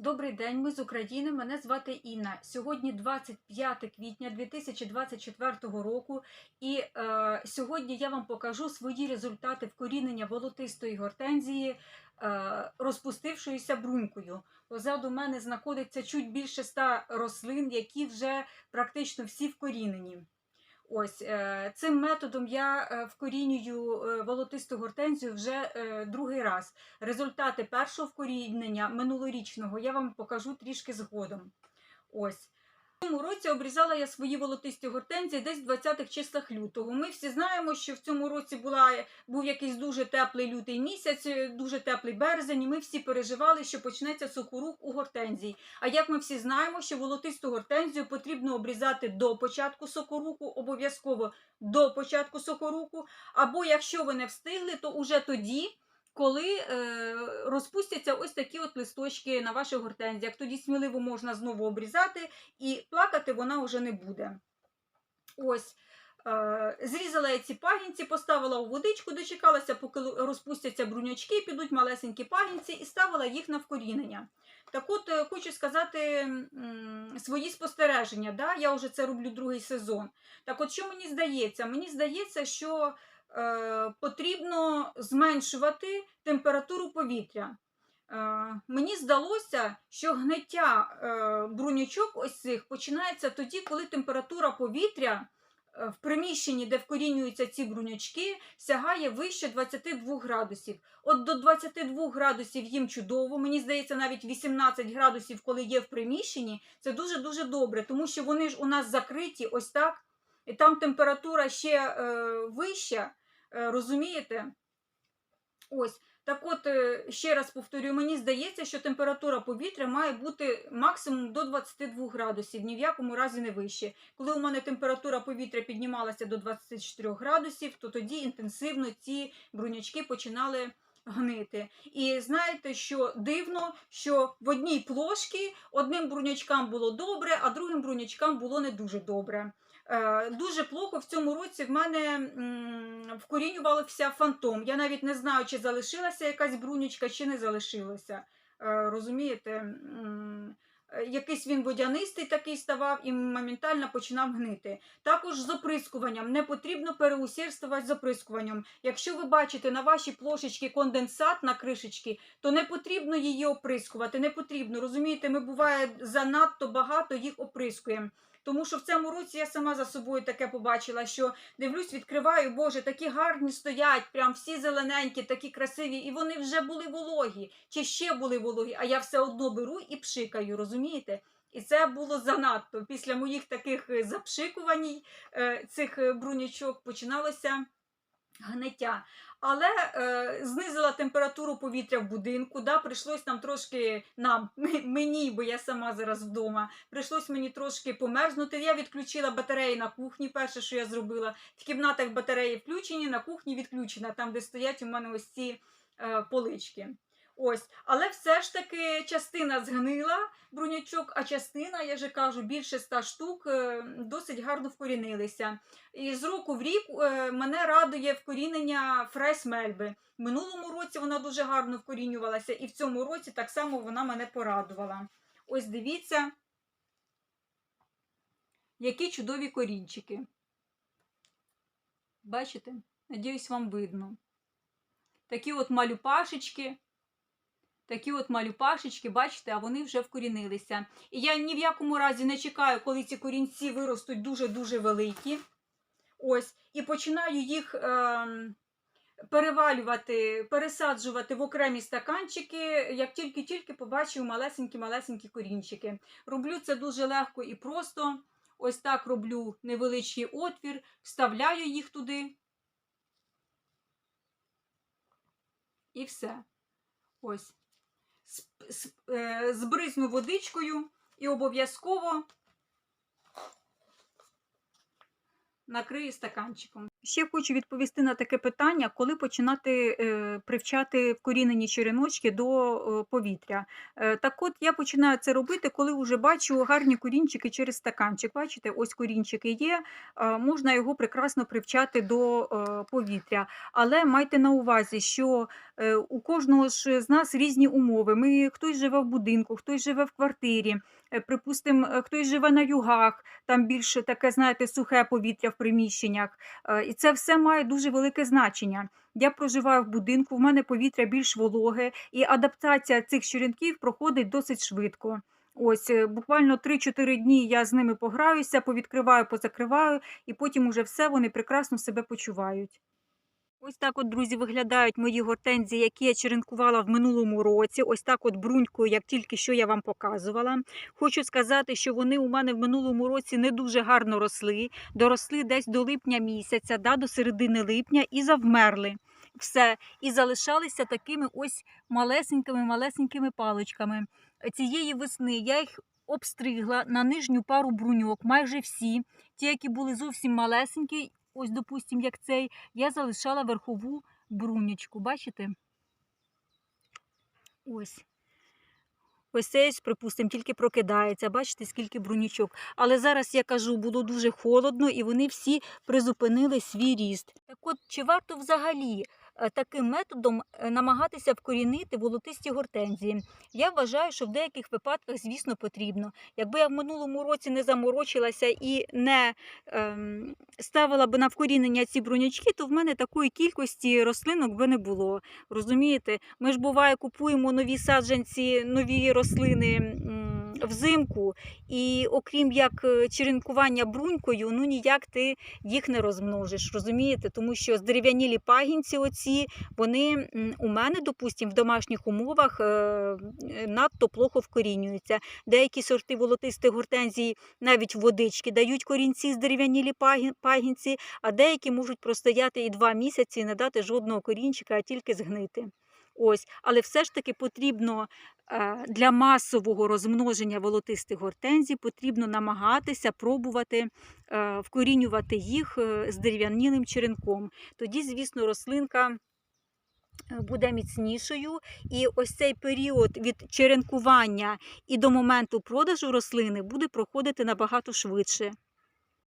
Добрий день, ми з України. Мене звати Інна. Сьогодні 25 квітня 2024 року, і е, сьогодні я вам покажу свої результати вкорінення волотистої гортензії, е, розпустившоюся брунькою. Позаду мене знаходиться чуть більше 100 рослин, які вже практично всі вкорінені. Ось е, цим методом я е, вкорінюю е, волотисту гортензію вже другий раз. Результати першого вкорінення минулорічного я вам покажу трішки згодом. Ось. Цьому році обрізала я свої волотисті гортензії десь в 20-х числах лютого. Ми всі знаємо, що в цьому році була, був якийсь дуже теплий лютий місяць, е, дуже теплий березень, і ми всі переживали, що почнеться сухорух у гортензії. А як ми всі знаємо, що волотисту гортензію потрібно обрізати до початку сокоруху, обов'язково до початку сокоруху, або якщо ви не встигли, то уже тоді коли е, розпустяться ось такі от листочки на ваших гортензіях. Тоді сміливо можна знову обрізати, і плакати вона вже не буде. Ось. Е, Зрізала я ці пагінці, поставила у водичку, дочекалася, поки розпустяться брунячки, підуть малесенькі пагінці, і ставила їх на вкорінення. Так от е, хочу сказати свої спостереження. Да? Я вже це роблю другий сезон. Так от, що мені здається? Мені здається, що потрібно зменшувати температуру повітря. Е, мені здалося, що гниття е, брунячок ось цих починається тоді, коли температура повітря е, в приміщенні, де вкорінюються ці брунячки, сягає вище 22 градусів. От до 22 градусів їм чудово. Мені здається, навіть 18 градусів, коли є в приміщенні, це дуже-дуже добре, тому що вони ж у нас закриті ось так, і там температура ще е, вища, е, розумієте? Ось. Так от, е, ще раз повторюю, мені здається, що температура повітря має бути максимум до 22 градусів, ні в якому разі не вище. Коли у мене температура повітря піднімалася до 24 градусів, то тоді інтенсивно ці брунячки починали гнити. І знаєте, що дивно, що в одній плошці одним брунячкам було добре, а другим брунячкам було не дуже добре. Е, Дуже плохо в цьому році в мене вкорінювався фантом. Я навіть не знаю, чи залишилася якась брунючка, чи не залишилася. Е, Розумієте? Е, Якийсь він водянистий такий ставав і моментально починав гнити. Також з оприскуванням не потрібно переусердствувати з оприскуванням. Якщо ви бачите на вашій плошечці конденсат на кришечці, то не потрібно її оприскувати. Не потрібно. Розумієте, ми буває занадто багато їх оприскуємо. Тому що в цьому році я сама за собою таке побачила, що дивлюсь, відкриваю, Боже, такі гарні стоять, прям всі зелененькі, такі красиві, і вони вже були вологі, чи ще були вологі, а я все одно беру і пшикаю, розумієте? І це було занадто. Після моїх таких е, запшикувань е, цих брунічок брунячок починалося гниття. Але е, знизила температуру повітря в будинку. Да, Прийшлось нам трошки нам, мені, бо я сама зараз вдома. Прийшлось мені трошки померзнути. Я відключила батареї на кухні. Перше, що я зробила, в кімнатах батареї включені, на кухні відключена, там, де стоять у мене ось ці е, полички. Ось, але все ж таки частина згнила брунячок, а частина, я же кажу, більше ста штук е, досить гарно вкорінилися. І з року в рік е, мене радує вкорінення фрес мельби. Минулому році вона дуже гарно вкорінювалася, і в цьому році так само вона мене порадувала. Ось дивіться, які чудові корінчики. Бачите? Надіюсь, вам видно. Такі от малюпашечки. Такі от малюпашечки, бачите, а вони вже вкорінилися. І я ні в якому разі не чекаю, коли ці корінці виростуть дуже-дуже великі. Ось, і починаю їх е, перевалювати, пересаджувати в окремі стаканчики, як тільки-тільки побачу малесенькі-малесенькі корінчики. Роблю це дуже легко і просто. Ось так роблю невеличкий отвір, вставляю їх туди. І все. Ось. Е, Збризну водичкою і обов'язково накрию стаканчиком. Ще хочу відповісти на таке питання, коли починати е, привчати вкорінені череночки до е, повітря. Е, так от я починаю це робити, коли вже бачу гарні корінчики через стаканчик. Бачите, ось корінчики є, можна його прекрасно привчати до повітря. Але майте на увазі, що у кожного ж з нас різні умови. Ми хтось живе в будинку, хтось живе в квартирі. Припустимо, хтось живе на югах, там більше таке, знаєте, сухе повітря в приміщеннях. І це все має дуже велике значення. Я проживаю в будинку, в мене повітря більш вологе, і адаптація цих щурінків проходить досить швидко. Ось е, буквально 3-4 дні я з ними пограюся, повідкриваю, позакриваю, і потім уже все вони прекрасно себе почувають. Ось так от, друзі, виглядають мої гортензії, які я черенкувала в минулому році. Ось так от брунькою, як тільки що я вам показувала. Хочу сказати, що вони у мене в минулому році не дуже гарно росли. Доросли десь до липня місяця, да, до середини липня і завмерли. Все. І залишалися такими ось малесенькими-малесенькими паличками. Цієї весни я їх обстригла на нижню пару бруньок, майже всі. Ті, які були зовсім малесенькі, ось, допустимо, як цей, я залишала верхову брунячку, Бачите? Ось. Ось цей, припустимо, тільки прокидається. Бачите, скільки брунічок. Але зараз я кажу, було дуже холодно, і вони всі призупинили свій ріст. Так от, чи варто взагалі таким методом е, намагатися вкорінити волотисті гортензії? Я вважаю, що в деяких випадках, звісно, потрібно. Якби я в минулому році не заморочилася і не ем, ставила би на вкорінення ці брунячки, то в мене такої кількості рослинок би не було. Розумієте, ми ж буває купуємо нові саджанці, нові рослини взимку, і окрім як е, черенкування брунькою, ну ніяк ти їх не розмножиш. Розумієте, тому що здерев'янілі пагінці, оці вони у мене, допустимо, в домашніх умовах е, е, надто плохо вкорінюються. Деякі сорти волотистих гортензій навіть водички дають корінці здерев'янілі пагі- пагінці, а деякі можуть простояти і два місяці не дати жодного корінчика, а тільки згнити. Ось, але все ж таки потрібно е, для масового розмноження волотистих гортензій потрібно намагатися пробувати е, вкорінювати їх е, з дерев'янілим черенком. Тоді, звісно, рослинка буде міцнішою, і ось цей період від черенкування і до моменту продажу рослини буде проходити набагато швидше.